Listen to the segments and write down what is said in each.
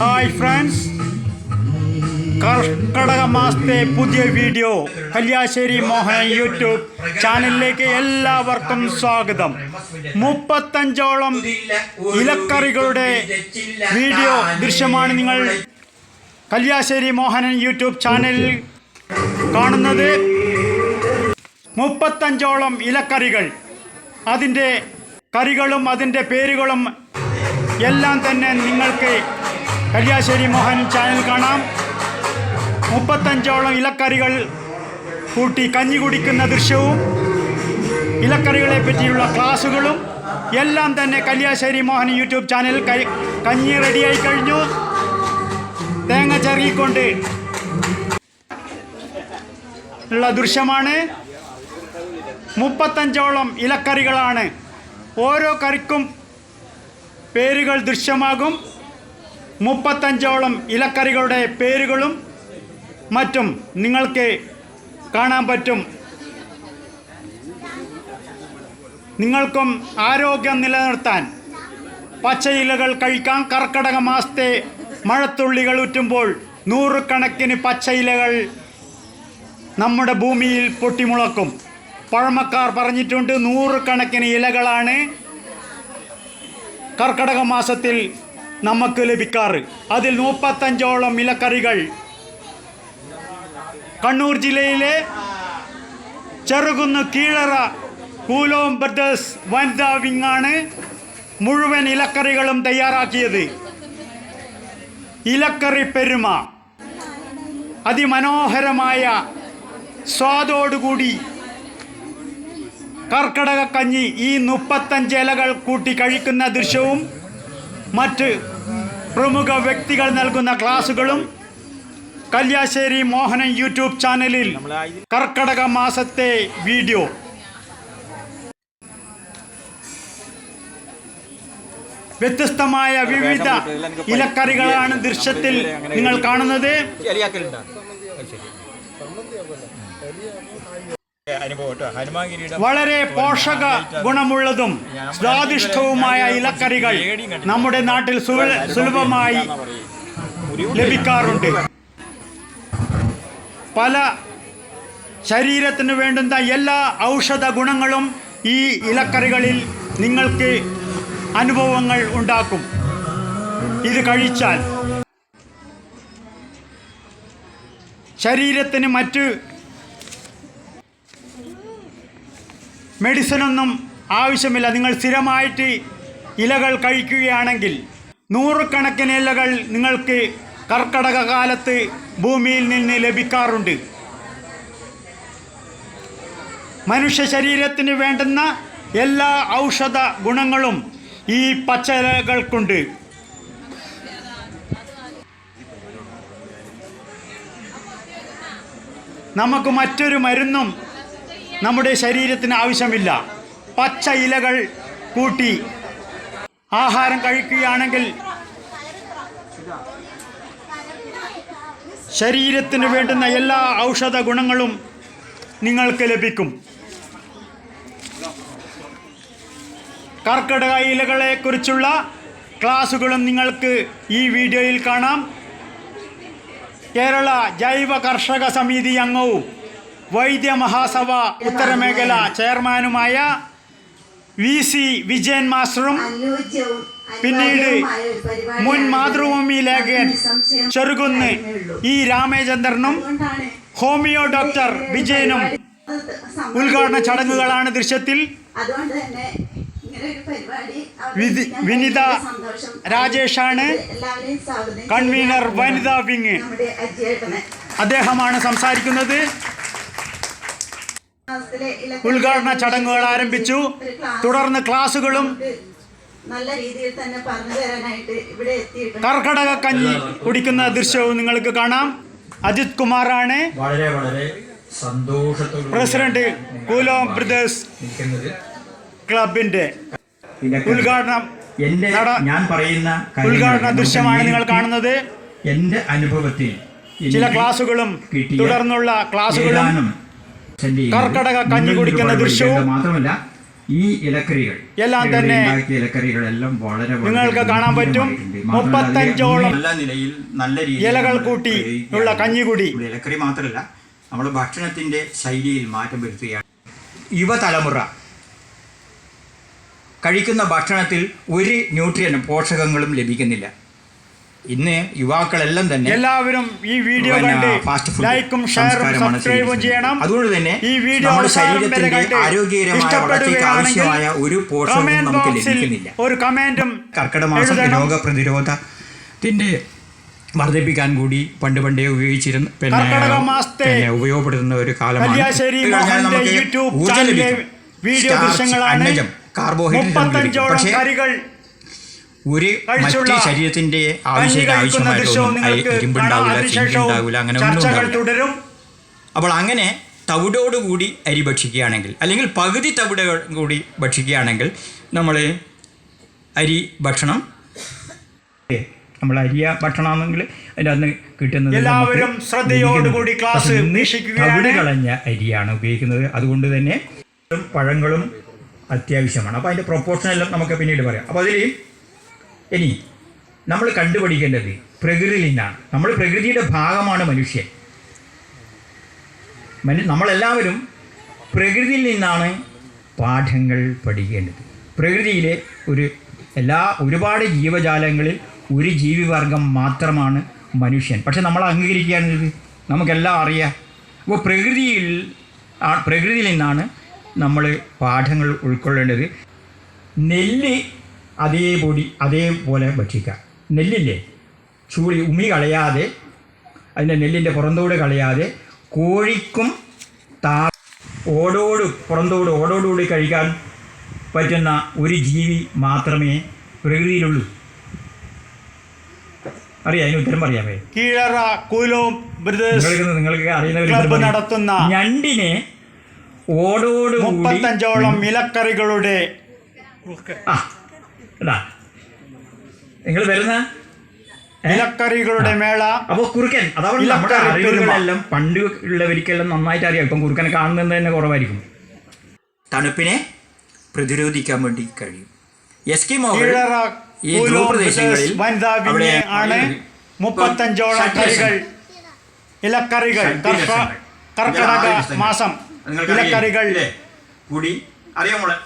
Hi friends കർക്കടക മാസത്തെ പുതിയ വീഡിയോ കല്യാശ്ശേരി മോഹൻ യൂട്യൂബ് ചാനലിലേക്ക് എല്ലാവർക്കും സ്വാഗതം. മുപ്പത്തഞ്ചോളം ഇലക്കറികളുടെ വീഡിയോ ദൃശ്യമാണ് നിങ്ങൾ കല്യാശ്ശേരി മോഹനൻ യൂട്യൂബ് ചാനലിൽ കാണുന്നത്. മുപ്പത്തഞ്ചോളം ഇലക്കറികൾ. അതിന്റെ കറികളും അതിന്റെ പേരുകളും എല്ലാം തന്നെ നിങ്ങൾക്ക് കല്യാശ്ശേരി മോഹൻ ചാനൽ കാണാം. മുപ്പത്തഞ്ചോളം ഇലക്കറികൾ കൂട്ടി കഞ്ഞി കുടിക്കുന്ന ദൃശ്യവും ഇലക്കറികളെ പറ്റിയുള്ള ക്ലാസ്സുകളും എല്ലാം തന്നെ കല്യാശ്ശേരി മോഹൻ യൂട്യൂബ് ചാനൽ കഞ്ഞി റെഡിയായി കഴിഞ്ഞു. തേങ്ങ ചെറുകിക്കൊണ്ട് ഉള്ള ദൃശ്യമാണ്. മുപ്പത്തഞ്ചോളം ഇലക്കറികളാണ്. ഓരോ കറിക്കും പേരുകൾ ദൃശ്യമാകും. മുപ്പത്തഞ്ചോളം ഇലക്കറികളുടെ പേരുകളും മറ്റും നിങ്ങൾക്ക് കാണാൻ പറ്റും. നിങ്ങൾക്കും ആരോഗ്യം നിലനിർത്താൻ പച്ചയിലകൾ കഴിക്കാൻ കർക്കടക മാസത്തെ മഴത്തുള്ളികൾ ഉറ്റുമ്പോൾ നൂറുകണക്കിന് പച്ചയിലകൾ നമ്മുടെ ഭൂമിയിൽ പൊട്ടിമുളക്കും. പഴമക്കാർ പറഞ്ഞിട്ടുണ്ട് നൂറുകണക്കിന് ഇലകളാണ് കർക്കടക മാസത്തിൽ നമുക്ക് ലഭിക്കാറ്. അതിൽ മുപ്പത്തഞ്ചോളം ഇലക്കറികൾ. കണ്ണൂർ ജില്ലയിലെ ചെറുകുന്ന് കീഴറ കൂലോം ബ്രദേഴ്സ് വനിതാ വിങ്ങാണ് മുഴുവൻ ഇലക്കറികളും തയ്യാറാക്കിയത്. ഇലക്കറി പെരുമ. അതിമനോഹരമായ സ്വാദോടുകൂടി കർക്കടക കഞ്ഞി ഈ മുപ്പത്തഞ്ച് ഇലകൾ കൂട്ടി കഴിക്കുന്ന ദൃശ്യവും മറ്റ് പ്രമുഖ വ്യക്തികൾ നൽകുന്ന ക്ലാസുകളും കല്യാശ്ശേരി മോഹനൻ യൂട്യൂബ് ചാനലിൽ കർക്കടക മാസത്തെ വീഡിയോ. വ്യത്യസ്തമായ വിവിധ ഇലക്കറികളാണ് ദൃശ്യത്തിൽ നിങ്ങൾ കാണുന്നത്. വളരെ പോഷക ഗുണമുള്ളതും സ്വാദിഷ്ടവുമായ ഇലക്കറികൾ നമ്മുടെ നാട്ടിൽ സുലഭമായി ലഭിക്കാറുണ്ട്. പല ശരീരത്തിന് വേണ്ടുന്ന എല്ലാ ഔഷധ ഗുണങ്ങളും ഈ ഇലക്കറികളിൽ നിങ്ങൾക്ക് അനുഭവങ്ങൾ ഉണ്ടാക്കും. ഇത് കഴിച്ചാൽ ശരീരത്തിന് മറ്റ് മെഡിസിനൊന്നും ആവശ്യമില്ല. നിങ്ങൾ സ്ഥിരമായിട്ട് ഇലകൾ കഴിക്കുകയാണെങ്കിൽ നൂറുകണക്കിന് ഇലകൾ നിങ്ങൾക്ക് കർക്കടക കാലത്ത് ഭൂമിയിൽ നിന്ന് ലഭിക്കാറുണ്ട്. മനുഷ്യ ശരീരത്തിന് വേണ്ടുന്ന എല്ലാ ഔഷധ ഗുണങ്ങളും ഈ പച്ചിലകൾക്കുണ്ട്. നമുക്ക് മറ്റൊരു മരുന്നും നമ്മുടെ ശരീരത്തിന് ആവശ്യമില്ല. പച്ച ഇലകൾ കൂട്ടി ആഹാരം കഴിക്കുകയാണെങ്കിൽ ശരീരത്തിന് വേണ്ടുന്ന എല്ലാ ഔഷധ ഗുണങ്ങളും നിങ്ങൾക്ക് ലഭിക്കും. കർക്കിടക ഇലകളെ കുറിച്ചുള്ള ക്ലാസ്സുകളും നിങ്ങൾക്ക് ഈ വീഡിയോയിൽ കാണാം. കേരള ജൈവ കർഷക സമിതി അംഗവും വൈദ്യ മഹാസഭ ഉത്തരമേഖല ചെയർമാനുമായ വി സി വിജയൻ മാസ്റ്ററും പിന്നീട് മുൻ മാതൃഭൂമി ലേഖകൻ ചെറുകുന്ന്. ഇ രാമചന്ദ്രനും ഹോമിയോ ഡോക്ടർ വിജയനും ഉദ്ഘാടന ചടങ്ങുകളാണ് ദൃശ്യത്തിൽ വിനിത രാജേഷാണ് കൺവീനർ വനിതാ വിങ്. അദ്ദേഹമാണ് സംസാരിക്കുന്നത്. ഉദ്ഘാടന ചടങ്ങുകൾ ആരംഭിച്ചു. തുടർന്ന് ക്ലാസുകളും നല്ല രീതിയിൽ തന്നെ പറഞ്ഞു തരാനായിട്ട് ഇവിടെ എത്തിയിട്ടുണ്ട്. കർക്കടക കഞ്ഞി കുടിക്കുന്ന ദൃശ്യവും നിങ്ങൾക്ക് കാണാം. അജിത് കുമാറാണ് വളരെ വളരെ സന്തോഷത്തോടെ പ്രസിഡന്റ് കൂലോം ബ്രദേഴ്സ് ക്ലബിന്റെ ഉദ്ഘാടനം എന്റെ ഞാൻ പറയുന്ന ഉദ്ഘാടന ദൃശ്യമാണ് നിങ്ങൾ കാണുന്നത്. എന്റെ അനുഭവത്തിൽ ചില ക്ലാസ്സുകളും ക്ലാസുകളും തുടർന്നുള്ള ക്ലാസുകളും കർക്കടക കഞ്ഞി കുടിക്കുന്ന ദൃശ്യവും മാത്രമല്ല ഈ ഇലക്കറികൾ എല്ലാം തന്നെ ഇലക്കറികളെല്ലാം വളരെ നിങ്ങൾക്ക് കാണാൻ പറ്റും. മുപ്പത്തഞ്ചോളം നല്ല നിലയിൽ നല്ല രീതിയിൽ ഇലകൾ കൂട്ടി ഉള്ള കഞ്ഞികുടി. കുടി. ഇലക്കറി മാത്രമല്ല നമ്മൾ ഭക്ഷണത്തിന്റെ ശൈലിയിൽ മാറ്റം വരുത്തുകയാണ്. യുവതലമുറ കഴിക്കുന്ന ഭക്ഷണത്തിൽ ഒരു ന്യൂട്രിയനും പോഷകങ്ങളും ലഭിക്കുന്നില്ല. ഇന്ന് യുവാക്കളെല്ലാം തന്നെ എല്ലാവരും ഈ വീഡിയോ കണ്ട് ലൈക്കും ഷെയറും സബ്സ്ക്രൈബും ചെയ്യണം. അതുകൊണ്ട് തന്നെ ഈ വീഡിയോ ശരീരത്തിന്റെ ആരോഗ്യകരമായ വളർച്ചയ്ക്ക് ആവശ്യമായ ഒരു കമന്റ് നമുക്ക് ലഭിക്കുന്നില്ല. ഒരു കമന്റും കർക്കിടമാസം രോഗപ്രതിരോധത്തിന്റെ വർദ്ധിപ്പിക്കാൻ കൂടി പണ്ട് പണ്ടേ ഉപയോഗിച്ചിരുന്ന പിന്നെ ഉപയോഗപ്പെടുത്തുന്ന ഒരു കാലമാണ്. ഊർജം ലഭിക്കും. കാർബോഹൈഡ്രേറ്റ്. പക്ഷേ ഒരു മറ്റു ശരീരത്തിന്റെ ആവശ്യത്തിന് ആവശ്യമായിട്ടുള്ള ഇരുമ്പുണ്ടാവില്ല ഉണ്ടാവില്ല അങ്ങനെ ഒന്നും ഉണ്ടാവില്ല. തുടരും. അപ്പോൾ അങ്ങനെ തവിടോടുകൂടി അരി ഭക്ഷിക്കുകയാണെങ്കിൽ അല്ലെങ്കിൽ പകുതി തവിട് കൂടി ഭക്ഷിക്കുകയാണെങ്കിൽ നമ്മൾ അരി ഭക്ഷണം നമ്മൾ അരിയ ഭക്ഷണമാണെങ്കിൽ അതിന്റെ അന്ന് കിട്ടുന്നത് എല്ലാവരും ശ്രദ്ധയോടുകൂടി ക്ലാസ്. തവിട് കളഞ്ഞ അരിയാണ് ഉപയോഗിക്കുന്നത്. അതുകൊണ്ട് തന്നെ പഴങ്ങളും അത്യാവശ്യമാണ്. അപ്പോൾ അതിന്റെ പ്രൊപ്പോർഷൻ എല്ലാം നമുക്ക് പിന്നീട് പറയാം. അപ്പോൾ അതിൽ ഇനി നമ്മൾ കണ്ടുപിടിക്കേണ്ടത് പ്രകൃതിയിൽ നിന്നാണ് നമ്മൾ പ്രകൃതിയുടെ ഭാഗമാണ് മനുഷ്യൻ. മനു നമ്മളെല്ലാവരും പ്രകൃതിയിൽ നിന്നാണ് പാഠങ്ങൾ പഠിക്കേണ്ടത്. പ്രകൃതിയിലെ ഒരു എല്ലാ ഒരുപാട് ജീവജാലങ്ങളിൽ ഒരു ജീവിവർഗം മാത്രമാണ് മനുഷ്യൻ. പക്ഷെ നമ്മൾ അംഗീകരിക്കുകയാണ് ഇത്. നമുക്കെല്ലാം അറിയാം. അപ്പോൾ പ്രകൃതിയിൽ പ്രകൃതിയിൽ നിന്നാണ് നമ്മൾ പാഠങ്ങൾ ഉൾക്കൊള്ളേണ്ടത്. നെല്ല് അതേപൊടി അതേപോലെ ഭക്ഷിക്കുക. നെല്ലില്ലേ? ചൂടി ഉമി കളയാതെ അതിന്റെ നെല്ലിന്റെ പുറന്തോട് കളയാതെ കോഴിക്കും താ ഓടോട് പുറന്തോട് ഓടോടുകൂടി കഴിക്കാൻ പറ്റുന്ന ഒരു ജീവി മാത്രമേ പ്രകൃതിയിലുള്ളൂ. അറിയാം അതിന് ഉത്തരം പറയാമേ കീഴറ കൂലോം ബ്രദേഴ്സ് നിങ്ങൾക്ക് അറിയുന്ന നടത്തുന്ന ഞണ്ടിനെ ഓടോട് മുപ്പത്തഞ്ചോളം ഇലക്കറികളുടെ ആ ഇതാ നിങ്ങൾ വരുന്ന? ഇലക്കറികളുടെ മേള. അപ്പോൾ കുറുക്കൻ അതാണ് നമ്മുടെ. അറിവുകളെല്ലാം പണ്ട് ഉള്ളവർക്കെല്ലാം നന്നായിട്ട് അറിയാം. ഇപ്പം കുറുക്കനെ കാണുന്നത് തന്നെ കുറവായിരിക്കും. തണുപ്പിനെ പ്രതിരോധിക്കാൻ വേണ്ടി കഴിയും. എസ്കിമോ ഈ ധ്രുവപ്രദേശങ്ങളിൽ വനിതാ ആണ് മുപ്പത്തഞ്ചോളം. കറികൾ. ഇലക്കറികൾ. കർഷ ഷഡ്രസങ്ങൾ. കർക്കടക മാസം. ഇലക്കറികൾ. ഇല്ലേ?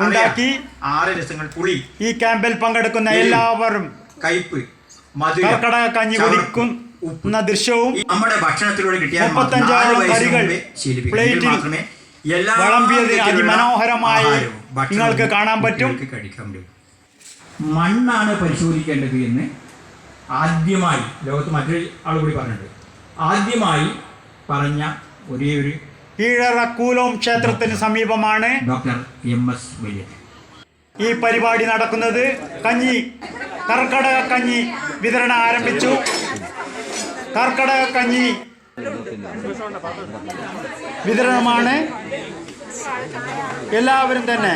ഉണ്ടാക്കി. ആറ് രസങ്ങൾ പുളി. ഈ ക്യാമ്പിൽ പങ്കെടുക്കുന്ന എല്ലാവരും കയ്പ് കർക്കടക കഞ്ഞി കുടിക്കും എന്ന ദൃശ്യവും നമ്മുടെ ഭക്ഷണത്തിലൂടെ കിട്ടിയ മുപ്പത്തഞ്ചാറ് മുപ്പത്തഞ്ചോളം കറികൾ പ്ലേറ്റിൽ വിധത്തിലുള്ള അതിമനോഹരമായി നിങ്ങൾക്ക് കാണാൻ പറ്റും. പറ്റും. മണ്ണാണ് പരിശോധിക്കേണ്ടത് എന്ന് ആദ്യമായി ലോകത്ത് മറ്റൊരു ആൾ കൂടി പറഞ്ഞിട്ടുണ്ട്. ആദ്യമായി പറഞ്ഞ ഒരേ ഒരു കീഴറ കൂലോം ക്ഷേത്രത്തിന് സമീപമാണ്. ഡോക്ടർ എം എസ് ഈ പരിപാടി നടക്കുന്നത് കഞ്ഞി കർക്കടക കഞ്ഞി വിതരണം ആരംഭിച്ചു. കർക്കടക കഞ്ഞി വിതരണമാണ്. എല്ലാവരും തന്നെ.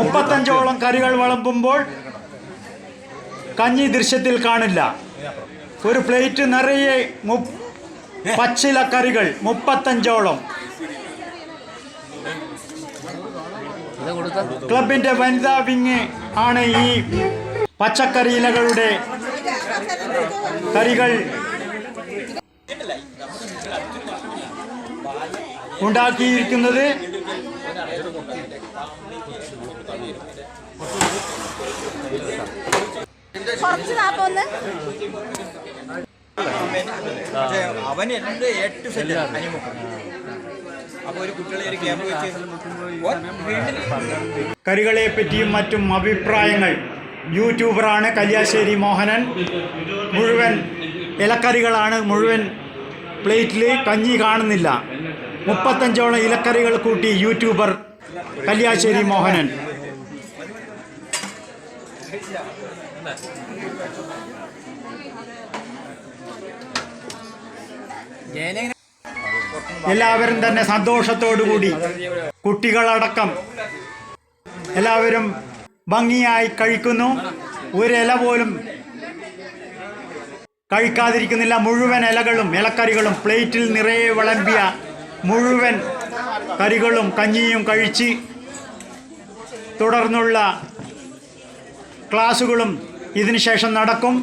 മുപ്പത്തഞ്ചോളം കറികൾ വളമ്പുമ്പോൾ കഞ്ഞി ദൃശ്യത്തിൽ കാണില്ല. ഒരു പ്ലേറ്റ് നിറയെ മു പച്ചില കറികൾ മുപ്പത്തഞ്ചോളം. ക്ലബിന്റെ വനിതാ വിങ് ആണ് ഈ പച്ചക്കറി ഇലകളുടെ കറികൾ. ഉണ്ടാക്കിയിരിക്കുന്നത് കുറച്ച് നാപ്പൊന്ന്. അവൻ എന്റെ ഏറ്റു സെറ്റ് അനിമുഖം അപ്പോൾ ഒരു കുട്ടികളെ ഒരു ക്യാമ്പ് വെച്ച് കറികളെ പറ്റിയും മറ്റും അഭിപ്രായങ്ങൾ. യൂട്യൂബറാണ് കല്യാശ്ശേരി മോഹനൻ. മുഴുവൻ ഇലക്കറികളാണ് മുഴുവൻ പ്ലേറ്റിൽ കഞ്ഞി കാണുന്നില്ല. മുപ്പത്തഞ്ചോളം ഇലക്കറികൾ കൂട്ടി യൂട്യൂബർ കല്യാശ്ശേരി മോഹനൻ. എല്ലാവരും തന്നെ സന്തോഷത്തോടുകൂടി കുട്ടികളടക്കം എല്ലാവരും ഭംഗിയായി കഴിക്കുന്നു. ഒരു ഇല പോലും കഴിക്കാതിരിക്കുന്നില്ല. മുഴുവൻ ഇലകളും ഇലക്കറികളും പ്ലേറ്റിൽ നിറയെ വിളമ്പിയ മുഴുവൻ കറികളും കഞ്ഞിയും കഴിച്ച് തുടർന്നുള്ള ക്ലാസ്സുകളും ഇതിനുശേഷം നടക്കും.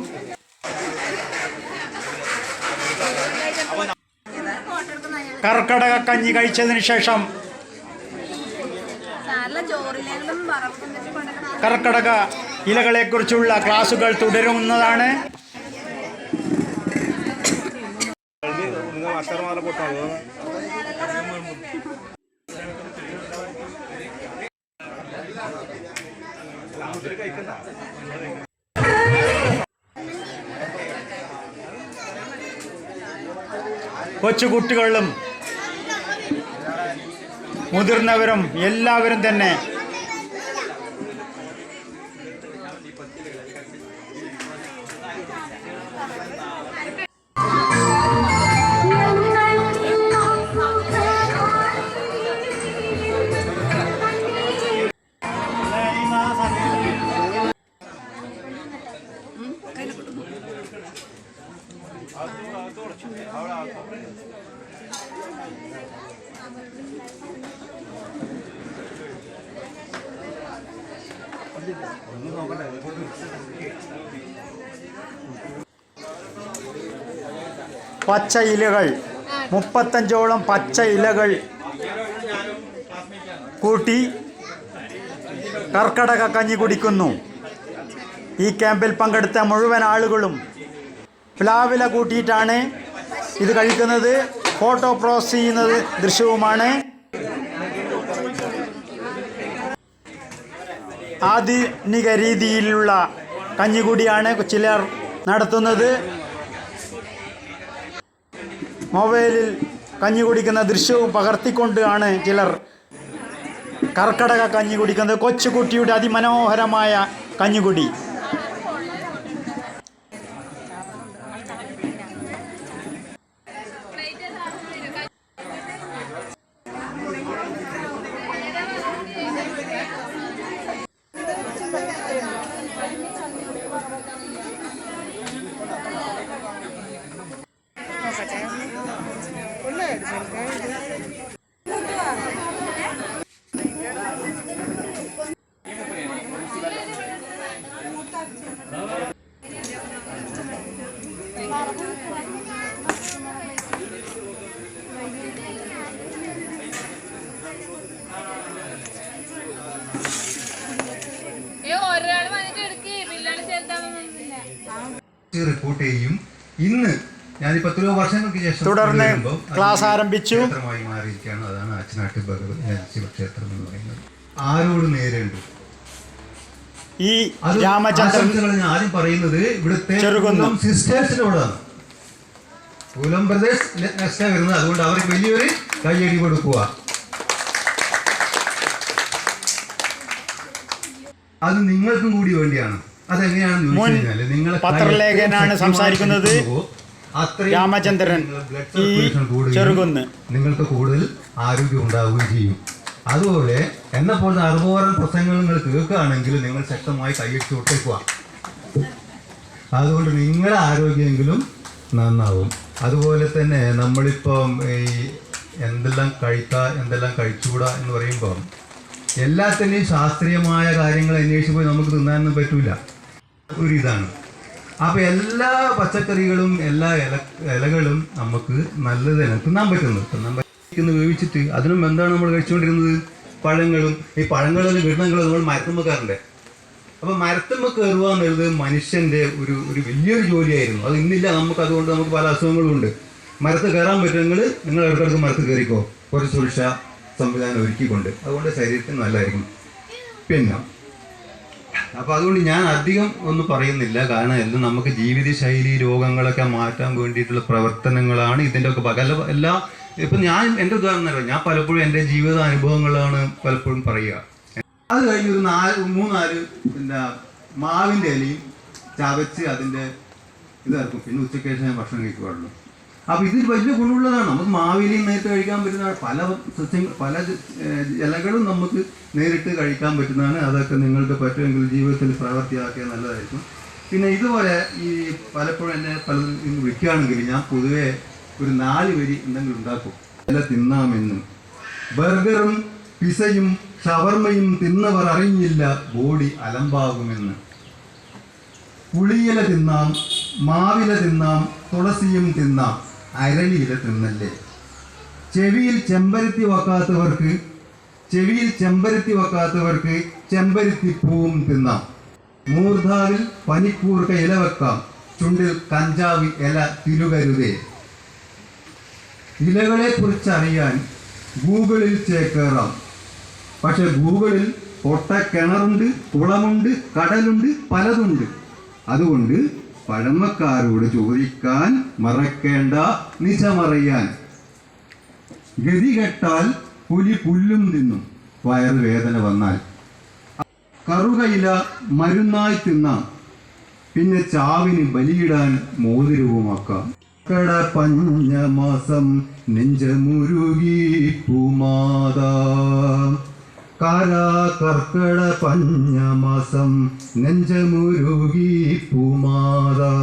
കർക്കടക കഞ്ഞി കഴിച്ചതിന് ശേഷം കർക്കടക ഇലകളെ കുറിച്ചുള്ള ഇലകളെക്കുറിച്ചുള്ള ക്ലാസുകൾ തുടരുന്നതാണ്. കൊച്ചുകുട്ടികളും മുതിർന്നവരും എല്ലാവരും തന്നെ. പച്ച ഇലകൾ. മുപ്പത്തഞ്ചോളം പച്ച ഇലകൾ. കൂട്ടി കർക്കടക കഞ്ഞി കുടിക്കുന്നു. ഈ ക്യാമ്പിൽ പങ്കെടുത്ത മുഴുവൻ ആളുകളും പ്ലാവില കൂട്ടിയിട്ടാണ് ഇത് കഴിക്കുന്നത്. ഫോട്ടോ പ്രോസസ് ചെയ്യുന്നത് ദൃശ്യവുമാണ്. ആധുനിക രീതിയിലുള്ള കഞ്ഞികൂടിയാണ് ചിലർ നടത്തുന്നത്. മൊബൈലിൽ കഞ്ഞി കുടിക്കുന്ന ദൃശ്യവും പകർത്തിക്കൊണ്ടാണ് ചിലർ കർക്കടക കഞ്ഞി കുടിക്കുന്നത്. കൊച്ചുകുട്ടിയുടെ അതിമനോഹരമായ കഞ്ഞികുടി. റിപ്പോർട്ട് ചെയ്യും. ഇന്ന് ഞാനിപ്പോ എത്രയോ വർഷങ്ങൾക്ക് ശേഷം തുടർന്ന് ക്ലാസ് ആരംഭിച്ചു. ക്ഷേത്രമായി മാറിയിരിക്കുകയാണ്. അതാണ് ആച്ചനാട്ട് ഭഗവതി ശിവക്ഷേത്രം എന്ന് പറയുന്നത്. ആരോട് നേരിടും ഈ രാമചന്ദ്രൻ ഞാൻ ആദ്യം പറയുന്നത്. ഇവിടുത്തെ സിസ്റ്റേഴ്സിനോടാണ്. കുലം പ്രദേശ് നെക്സ്റ്റ് വരുന്നത്. അതുകൊണ്ട് അവർക്ക് വലിയൊരു കയ്യടി കൊടുക്കുക. അത് നിങ്ങൾക്കും കൂടി വേണ്ടിയാണ്. അതെങ്ങനെയാണെന്ന് പത്രലേഖനാണ് സംസാരിക്കുന്നത്. രാമചന്ദ്രൻ ഈ ചെറുകുന്ന്. നിങ്ങൾക്ക് കൂടുതൽ ആരോഗ്യം ഉണ്ടാവുകയും ചെയ്യും. അതുപോലെ എന്നെ പോലത്തെ അറുപോറൻ പ്രസംഗങ്ങൾ നിങ്ങൾ കേൾക്കുകയാണെങ്കിൽ നിങ്ങൾ ശക്തമായി കൈയടിച്ച് കൊടുത്തേക്കുക അതുകൊണ്ട് നിങ്ങളുടെ ആരോഗ്യമെങ്കിലും നന്നാവും. അതുപോലെ തന്നെ നമ്മളിപ്പം ഈ എന്തെല്ലാം കഴിക്കുക എന്തെല്ലാം കഴിച്ചുകൂടാ എന്ന് പറയുമ്പം എല്ലാത്തിനെയും ശാസ്ത്രീയമായ കാര്യങ്ങൾ അന്വേഷിച്ച് പോയി നമുക്ക് തിന്നാനൊന്നും പറ്റൂല. ഒരു ഇതാണ് അപ്പൊ എല്ലാ പച്ചക്കറികളും എല്ലാ ഇല ഇലകളും നമുക്ക് നല്ലത് തന്നെ തിന്നാൻ പറ്റുന്നു. തിന്നാൻ പറ്റുന്നു വേവിച്ചിട്ട് അതിനും എന്താണ് നമ്മൾ കഴിച്ചുകൊണ്ടിരുന്നത്? പഴങ്ങളും. ഈ പഴങ്ങളും കിട്ടണങ്ങൾ നമ്മൾ മരത്തുമ്പോൾ കയറണ്ടേ? അപ്പൊ മരത്തുമ്മ കയറുക എന്നുള്ളത് മനുഷ്യന്റെ ഒരു ഒരു വലിയൊരു ജോലിയായിരുന്നു. അത് ഇന്നില്ല. നമുക്ക് അതുകൊണ്ട് നമുക്ക് പല അസുഖങ്ങളും ഉണ്ട്. മരത്ത് കയറാൻ പറ്റുമെങ്കിൽ നിങ്ങൾ ഇടയ്ക്കിടയ്ക്ക് മരത്ത് കയറിക്കോ. കുറച്ച് സുരക്ഷ സംവിധാനം ഒരുക്കിക്കൊണ്ട്. അതുകൊണ്ട് ശരീരത്തിന് നല്ലതായിരിക്കും. പിന്നെ അപ്പൊ അതുകൊണ്ട് ഞാൻ അധികം ഒന്നും പറയുന്നില്ല. കാരണം എല്ലാം നമുക്ക് ജീവിതശൈലി രോഗങ്ങളൊക്കെ മാറ്റാൻ വേണ്ടിയിട്ടുള്ള പ്രവർത്തനങ്ങളാണ് ഇതിന്റെ ഒക്കെ പകല എല്ലാ ഇപ്പൊ ഞാൻ എന്റെ ഉദാഹരണം ഞാൻ പലപ്പോഴും എന്റെ ജീവിത അനുഭവങ്ങളാണ് പലപ്പോഴും പറയുക. അത് കഴിഞ്ഞ് ഒരു നാല് മൂന്നാൽ പിന്നെ മാവിന്റെ ഇലയും ചവച്ച് അതിന്റെ ഇതാക്കും പിന്നെ ഉച്ചയ്ക്ക് ശേഷം ഞാൻ ഭക്ഷണം കഴിക്കുക അപ്പൊ ഇത് വലിയ ഗുണമുള്ളതാണ്. നമുക്ക് മാവേലിയും നേരിട്ട് കഴിക്കാൻ പറ്റുന്നതാണ്. പല സസ്യങ്ങൾ പല ഇലകളും നമുക്ക് നേരിട്ട് കഴിക്കാൻ പറ്റുന്നതാണ്. അതൊക്കെ നിങ്ങൾക്ക് പറ്റുമെങ്കിൽ ജീവിതത്തിൽ പ്രവർത്തിയാക്കിയാൽ നല്ലതായിരിക്കും. പിന്നെ ഇതുപോലെ ഈ പലപ്പോഴും എന്നെ പലതും ഇന്ന് വിളിക്കുകയാണെങ്കിൽ ഞാൻ പൊതുവേ ഒരു നാല് വരി എന്തെങ്കിലും ഉണ്ടാക്കും. എല്ലാം തിന്നാമെന്നും. ബർഗറും പിസയും ഷവർമയും തിന്നവർ അറിഞ്ഞില്ല ബോഡി അലമ്പാകുമെന്ന്. പുളിയില തിന്നാം മാവില തിന്നാം തുളസിയും തിന്നാം. അരളിയില തിന്നല്ലേ? ചെവിയിൽ ചെമ്പരത്തി വെക്കാത്തവർക്ക് ചെവിയിൽ ചെമ്പരത്തി വെക്കാത്തവർക്ക് ചെമ്പരത്തി പൂവും തിന്നാം. മൂർധാവിൽ പനിക്കൂർക്ക ഇല വെക്കാം. ചുണ്ടിൽ കഞ്ചാവ് ഇല തിരുകരുതേ. ഇലകളെ കുറിച്ച് അറിയാൻ ഗൂഗിളിൽ ചേക്കേറാം പക്ഷെ ഗൂഗിളിൽ പൊട്ട കിണറുണ്ട് കുളമുണ്ട് കടലുണ്ട് പലതുണ്ട്. അതുകൊണ്ട് പഴമക്കാരോട് ചോദിക്കാൻ മറക്കേണ്ട നിജമറിയാൻ. ഗതി കെട്ടാൽ പുലി പുല്ലും തിന്നും. വയറുവേദന വന്നാൽ. കറുകയില മരുന്നായി തിന്നാം. പിന്നെ ചാവിന് ബലിയിടാൻ മോതിരവുമാക്കാം. കട പഞ്ഞമാസം നെഞ്ചമുരുകി പൂമാതാ. കാരാ കർക്കട പഞ്ഞമാസം നെഞ്ചമുരുകി പൂമാതാ.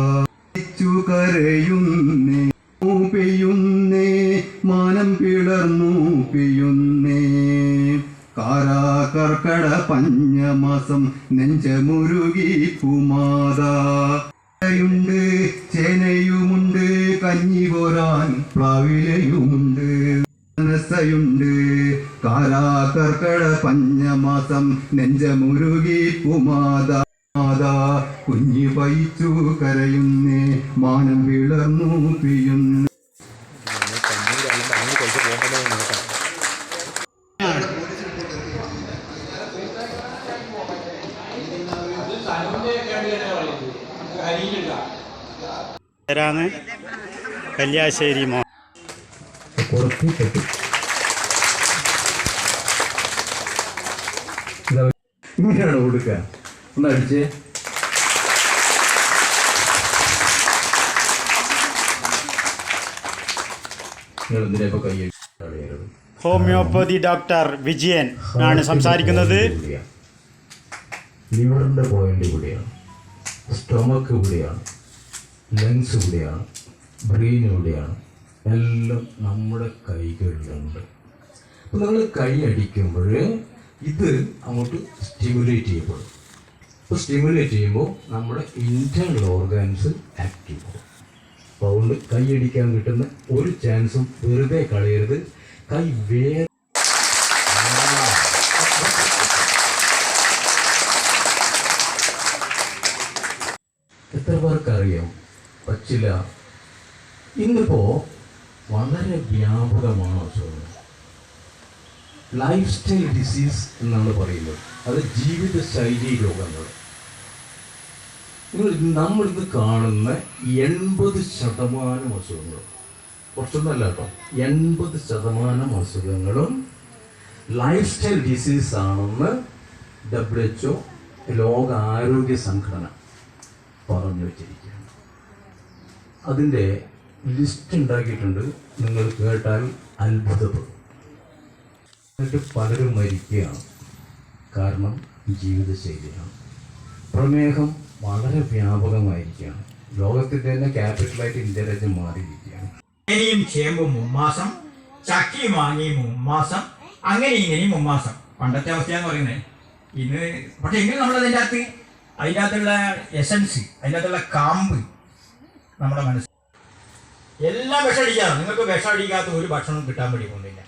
ച്ചു കരയുന്നേ പെയ്യുന്നേ മാനം പിളർന്നു പിയുന്നേ കാരാ കർക്കട പഞ്ഞമാസം നെഞ്ചമുരുകി പൂമാതയുണ്ട് ചേനയുമുണ്ട് കഞ്ഞി പോരാൻ പ്ലാവിലയുമുണ്ട്. മനസ്സയുണ്ട് കാരാ കർക്കട പഞ്ഞമാസം നെഞ്ചമുരുകി പൂമാത മാതാ കുഞ്ഞി പയിച്ചു കരയുന്നേ മാനം വിളർന്നു പിയുന്നു കല്യാശ്ശേരി മോ പുറത്ത് കെട്ടി ഇങ്ങനെയാണ് കൊടുക്കുക ഒന്ന് അടിച്ച്. നിങ്ങൾ ഹോമിയോപ്പതി ഡോക്ടർ വിജയൻ ആണ് സംസാരിക്കുന്നത്. ലിവറിന്റെ പോയിന്റ് ഇവിടെയാണ് സ്റ്റൊമക്ക് ഇവിടെയാണ് ലങ്സ് ഇവിടെയാണ് ബ്രെയിൻ ഇവിടെയാണ് എല്ലാം നമ്മുടെ കൈകളിലുണ്ട്. അപ്പോൾ നമ്മൾ കൈ അടിക്കുമ്പോൾ ഇത് അങ്ങോട്ട് സ്റ്റിമുലേറ്റ് ചെയ്യപ്പെടും. അപ്പോൾ സ്റ്റിമുലേറ്റ് ചെയ്യുമ്പോൾ നമ്മുടെ ഇന്റേണൽ ഓർഗാൻസ് ആക്റ്റീവ് ആവും അപ്പോൾ അതുകൊണ്ട് കൈ അടിക്കാൻ കിട്ടുന്ന ഒരു ചാൻസും വെറുതെ കളയരുത്. കൈ വേ എത്ര പേർക്കറിയാം? പച്ചില ഇന്നിപ്പോ വളരെ വ്യാപകമാണ് അസുഖങ്ങൾ ലൈഫ് സ്റ്റൈൽ ഡിസീസ് എന്നാണ് പറയുന്നത്. അത് ജീവിതശൈലി രോഗങ്ങൾ. നിങ്ങൾ നമ്മളിന്ന് കാണുന്ന എൺപത് ശതമാനം അസുഖങ്ങളും. കുറച്ചൊന്നല്ല കേട്ടോ. എൺപത് ശതമാനം അസുഖങ്ങളും ലൈഫ് സ്റ്റൈൽ ഡിസീസ് ആണെന്ന് ഡബ്ല്യു എച്ച് ലോക ആരോഗ്യ സംഘടന പറഞ്ഞു വച്ചിരിക്കുകയാണ്. അതിന്റെ ലിസ്റ്റ് ഉണ്ടാക്കിയിട്ടുണ്ട്. നിങ്ങൾ കേട്ടാൽ അത്ഭുതപ്പെടും. എന്നിട്ട് പലരും മരിക്കുകയാണ്. കാരണം ജീവിതശൈലിയാണ്. പ്രമേഹം വളരെ വ്യാപകമായിരിക്കുകയാണ്. ലോകത്തിന്റെ തന്നെ ക്യാപിറ്റലായിട്ട് ഇന്ത്യ രാജ്യം മാറിയിരിക്കുകയാണ്. ഇനിയും ചേമ്പും മുമ്മാസം ചക്കിയും മാങ്ങയും മുമ്മാസം അങ്ങനെ ഇങ്ങനെയും മുമ്മാസം. പണ്ടത്തെ അവസ്ഥയാന്ന് പറയുന്നത് ഇന്ന് പക്ഷെ എങ്കിലും നമ്മൾ അതിന്റെ അകത്ത് അതിന്റെ അകത്തുള്ള എസൻസ് അതിന്റെ അകത്തുള്ള കാമ്പ് നമ്മുടെ മനസ്സിൽ. എല്ലാം വിഷം അടിക്കാറ്. നിങ്ങൾക്ക് വിഷം അടിക്കാത്ത ഒരു ഭക്ഷണം കിട്ടാൻ വേണ്ടി പോകുന്നില്ല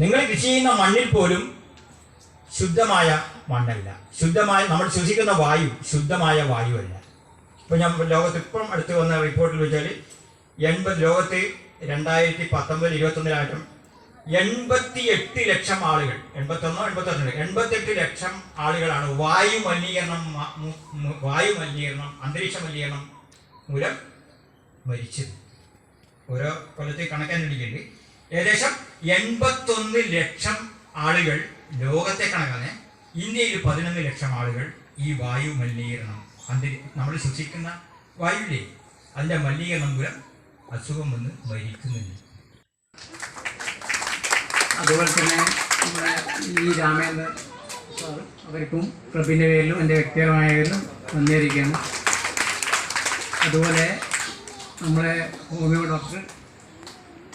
നിങ്ങൾ കൃഷി ചെയ്യുന്ന മണ്ണിൽ പോലും ശുദ്ധമായ മണ്ണല്ല. ശുദ്ധമായ നമ്മൾ ശ്വസിക്കുന്ന വായു ശുദ്ധമായ വായുവല്ല. ഇപ്പൊ ഞാൻ ലോകത്ത് ഇപ്പം അടുത്ത് വന്ന റിപ്പോർട്ടിൽ വെച്ചാൽ എൺപത് ലോകത്ത് രണ്ടായിരത്തി പത്തൊമ്പത് ഇരുപത്തൊന്നിലായിട്ടും എൺപത്തി എട്ട് ലക്ഷം ആളുകൾ എൺപത്തൊന്നോ എൺപത്തൊന്ന് എൺപത്തെട്ട് ലക്ഷം ആളുകളാണ് വായു മലിനീകരണം വായു മലിനീകരണം അന്തരീക്ഷ മലിനീകരണം മൂലം മരിച്ചത്. ഓരോ കൊല്ലത്തെ കണക്കാൻ വേണ്ടിയിട്ടുണ്ട് ഏകദേശം എൺപത്തൊന്ന് ലക്ഷം ആളുകൾ ലോകത്തെ കണക്കാണ്. ഇന്ത്യയിൽ പതിനൊന്ന് ലക്ഷം ആളുകൾ ഈ വായു മലിനീകരണം അന്തരി നമ്മൾ ശ്വസിക്കുന്ന വായുവിലെ അതിന്റെ മലിനീകരണം മൂലം അസുഖം വന്ന് മരിക്കുന്നുണ്ട്. അതുപോലെ തന്നെ നമ്മുടെ ഈ രാമേന്ദ്ര സാർ അവർക്കും ക്ലബിന്റെ പേരിലും എന്റെ വ്യക്തിപരമായ പേരിലും നന്ദിയിരിക്കുകയാണ് അതുപോലെ നമ്മുടെ ഹോമിയോ ഡോക്ടർ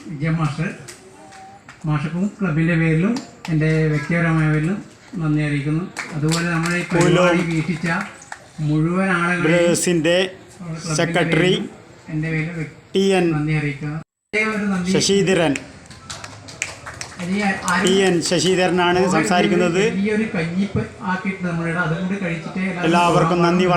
വിജയ മാസ്റ്റർ മാഷക്കും ക്ലബിന്റെ പേരിലും എന്റെ വ്യക്തിപരമായ പേരിലും നന്ദി അറിയിക്കുന്നു. അതുപോലെ നമ്മളെ ഈ പരിപാടി വീക്ഷിച്ച മുഴുവൻ ആളുകളെയും സെക്രട്ടറി എന്റെ പേരിൽ ടി എൻ നന്ദി അറിയിക്കുന്നു. ശശീധരൻ. ടി എൻ ശശീധരനാണ് സംസാരിക്കുന്നത്. എല്ലാവർക്കും നന്ദി പറഞ്ഞു